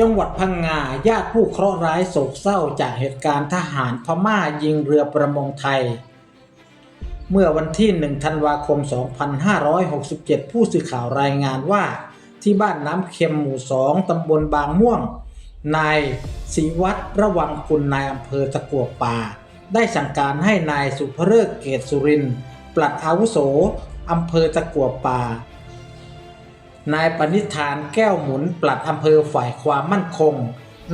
จังหวัดพังงาญาติผู้เคราะห์ร้ายโศกเศร้าจากเหตุการณ์ทหารพม่ายิงเรือประมงไทย เมื่อวันที่ 1 ธันวาคม 2567 ผู้สื่อข่าวรายงานว่า ที่บ้านน้ำเค็มหมู่ 2 ตำบลบางม่วง นายศิวัตรระวังคุณนายอำเภอตะกัวป่า ได้สั่งการให้นายสุภเริกเกตสุรินต์ปลัดอาวุโสอำเภอตะกัวป่า นายปณิธานแก้วหมุนปลัดอำเภอฝ่ายความมั่นคง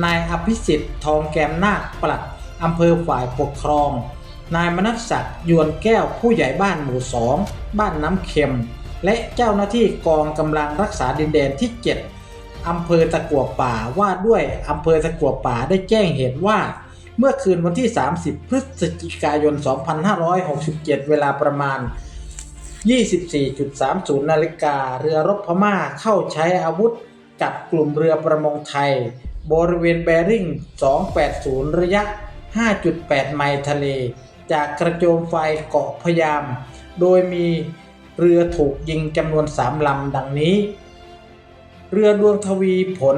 นายอภิสิทธิ์ทองแกมนาคปลัดอำเภอฝ่ายปกครอง นายมนัสศักดิ์ยวนแก้วผู้ใหญ่บ้านหมู่สองบ้านน้ำเค็ม และเจ้าหน้าที่กองกำลังรักษาดินแดนที่ 7อำเภอตะกัวป่าว่าด้วยอำเภอตะกัวป่าได้แจ้งเหตุว่า เมื่อคืนวันที่ 30 พฤศจิกายน 2567 เวลาประมาณ 24.30 นาฬิกา เรือรบพม่าเข้าใช้อาวุธกับกลุ่มเรือประมงไทย บริเวณแบริ่ง 280 ระยะ 5.8 ไมล์ทะเล จากกระโจมไฟเกาะพยาม โดยมีเรือถูกยิงจำนวน 3 ลำดังนี้ เรือดวงทวีผล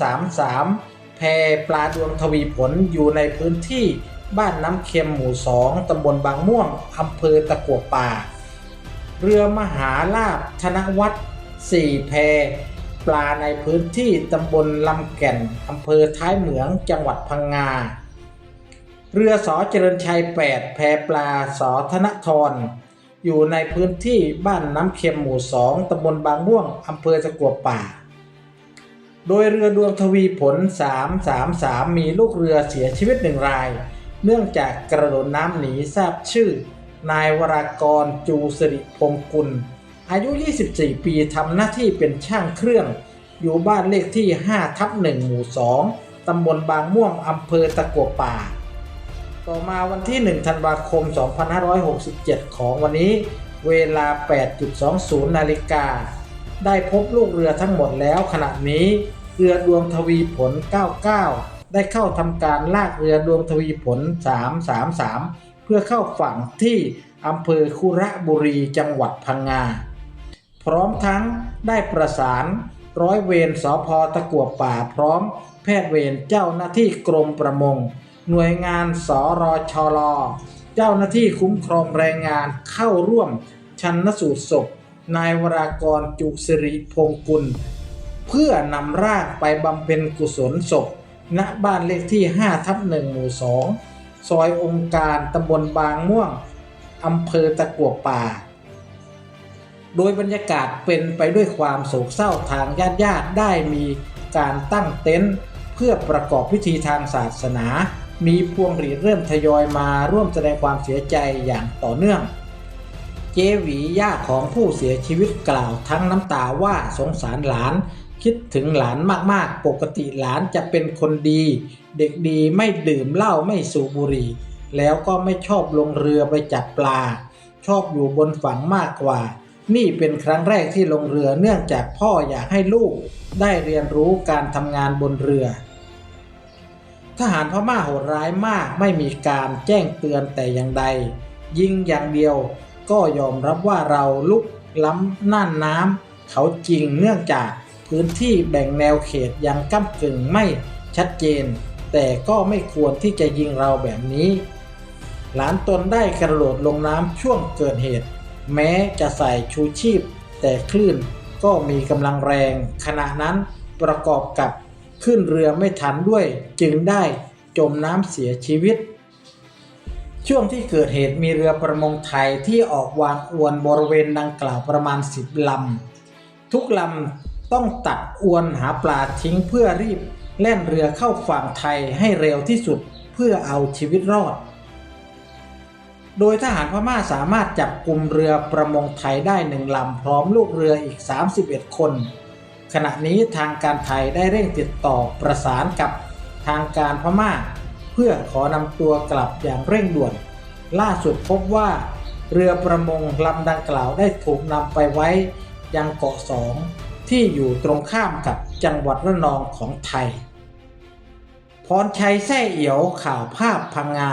333 แพปลาดวงทวีผลอยู่ในพื้นที่บ้านน้ำเค็มหมู่ 2ตำบลบางม่วงอำเภอตะกัวป่า เรือมหาลาภธนวัฒน์4แพปลาในพื้นที่ตำบลลำแก่นอำเภอท้ายเหมืองจังหวัดพังงา เรือสอเจริญชัย 8 แพปลาสอธนทร อยู่ในพื้นที่บ้านน้ำเค็มหมู่2ตำบลบางม่วงอำเภอตะกัวป่า โดยเรือดวงทวีผล 333 มีลูกเรือเสียชีวิตหนึ่งราย เนื่องจากกระโดดน้ำหนีทราบชื่อ นายวรากรจูสิริพงกุล อายุ 24 ปีทำหน้าที่เป็นช่างเครื่อง อยู่บ้านเลขที่ 5 ทับ 1 หมู่ 2 ตำบลบางม่วงอำเภอตะกัวป่า ต่อมาวันที่ 1 ธันวาคม 2567 ของวันนี้ เวลา 8.20 นาฬิกา ได้พบลูกเรือทั้งหมดแล้วขณะนี้เรือดวงทวีผล 99 ได้เข้าทำการลากเรือดวงทวีผล 333 เพื่อเข้าฝั่งที่อำเภอคุระบุรีจังหวัดพังงา พร้อมทั้งได้ประสานร้อยเวรสพตะกัวป่าพร้อม แพทย์เวรเจ้าหน้าที่กรมประมง หน่วยงานสรชลเจ้าหน้าที่คุ้มครองแรงงานเข้าร่วมชันสูตรศพ นายวรากรจุสิริพงกุล เพื่อนำร่างไปบำเพ็ญกุศลศพ ณบ้านเลขที่ 5 ทับ1หมู่ 2 ซอยองค์การตำบลบางม่วงอำเภอตะกัวป่า โดยบรรยากาศเป็นไปด้วยความโศกเศร้าทางญาติญาติได้มีการตั้งเต็นท์เพื่อประกอบพิธีทางศาสนา มีพวงหรีดเริ่มทยอยมาร่วมแสดงความเสียใจอย่างต่อเนื่อง เจวีย่าของผู้เสียชีวิตกล่าวทั้งน้ำตาว่าสงสารหลาน คิดถึงหลานมากๆ ปกติหลานจะเป็นคนดี เด็กดีไม่ดื่มเหล้าไม่สูบบุหรี่ แล้วก็ไม่ชอบลงเรือไปจับปลา ชอบอยู่บนฝั่งมากกว่า นี่เป็นครั้งแรกที่ลงเรือเนื่องจากพ่ออยากให้ลูก ได้เรียนรู้การทำงานบนเรือ ทหารพม่าโหดร้ายมากไม่มีการแจ้งเตือนแต่อย่างใด ยิงอย่างเดียวก็ยอมรับว่าเราลุกล้ำน่านน้ำเขาจริงเนื่องจาก พื้นที่แบ่งแนวเขตยังก้ากึ่งไม่ชัดเจน แต่ก็ไม่ควรที่จะยิงเราแบบนี้ หลานตนได้กระโดดลงน้ำช่วงเกิดเหตุ แม้จะใส่ชูชีพ แต่คลื่นก็มีกำลังแรง ขณะนั้นประกอบกับขึ้นเรือไม่ทันด้วย จึงได้จมน้ำเสียชีวิต ช่วงที่เกิดเหตุมีเรือประมงไทยที่ออกวางอวนบริเวณดังกล่าวประมาณ 10ลำทุกลำ ต้องตัดอวนหาปลาทิ้งเพื่อรีบแล่นเรือเข้าฝั่งไทยให้เร็วที่สุดเพื่อเอาชีวิตรอด โดยทหารพม่าสามารถจับกลุ่มเรือประมงไทยได้หนึ่งลำพร้อมลูกเรืออีก 31 คน ขณะนี้ทางการไทยได้เร่งติดต่อประสานกับทางการพม่า เพื่อขอนำตัวกลับอย่างเร่งด่วน ล่าสุดพบว่า เรือประมงลำดังกล่าวได้ถูกนำไปไว้ยังเกาะสอง ที่อยู่ตรงข้ามกับจังหวัดระนองของไทย พรชัยแซ่เอียวข่าวภาพพังงา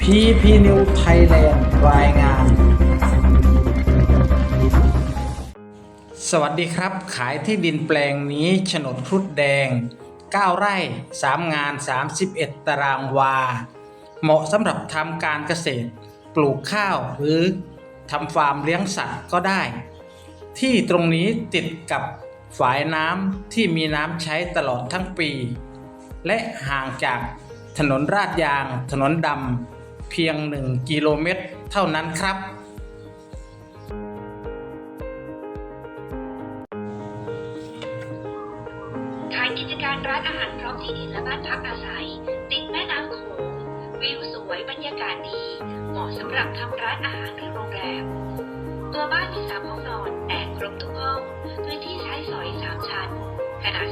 พีพีนิวไทยแลนด์รายงาน สวัสดีครับ ขายที่ดินแปลงนี้โฉนดครุฑแดง 9 ไร่ 3 งาน 31 ตารางวา เหมาะสำหรับทำการเกษตร ปลูกข้าวหรือทำฟาร์มเลี้ยงสัตว์ก็ได้ ที่ตรงนี้ติดกับฝายน้ำที่มีน้ำใช้ตลอดทั้งปี และห่างจากถนนราดยาง ถนนดำเพียง 1 กิโลเมตรเท่านั้นครับ ขายกิจการร้านอาหารพร้อมที่ดินและบ้านพักอาศัย ติดแม่น้ำโขงวิวสวยบรรยากาศดี เหมาะสำหรับทำร้านอาหารหรือโรงแรม ตัวบ้านมีสามห้องนอนแต่ครบทุกห้อง พื้นที่ใช้สอยสามชั้น ขนาด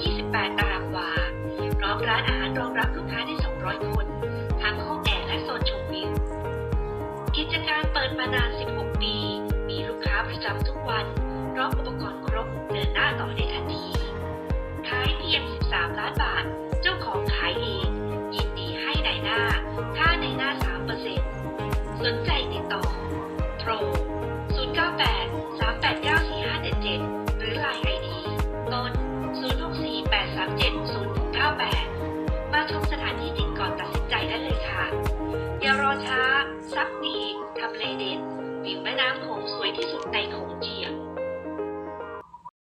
428 ตารางวา พร้อมร้านอาหารรองรับลูกค้าได้ 200 คน ทั้งห้องแอร์และโซนชมวิว กิจการเปิดมานาน 16 ปี มีลูกค้าประจำทุกวัน พร้อมอุปกรณ์ครบ 37098 มาชมสถานที่จริงก่อนตัดสินใจได้เลยค่ะ อย่ารอช้า ซักดีทำเลเด็ดวิวแม่น้ำโขงสวยที่สุดในโขงจี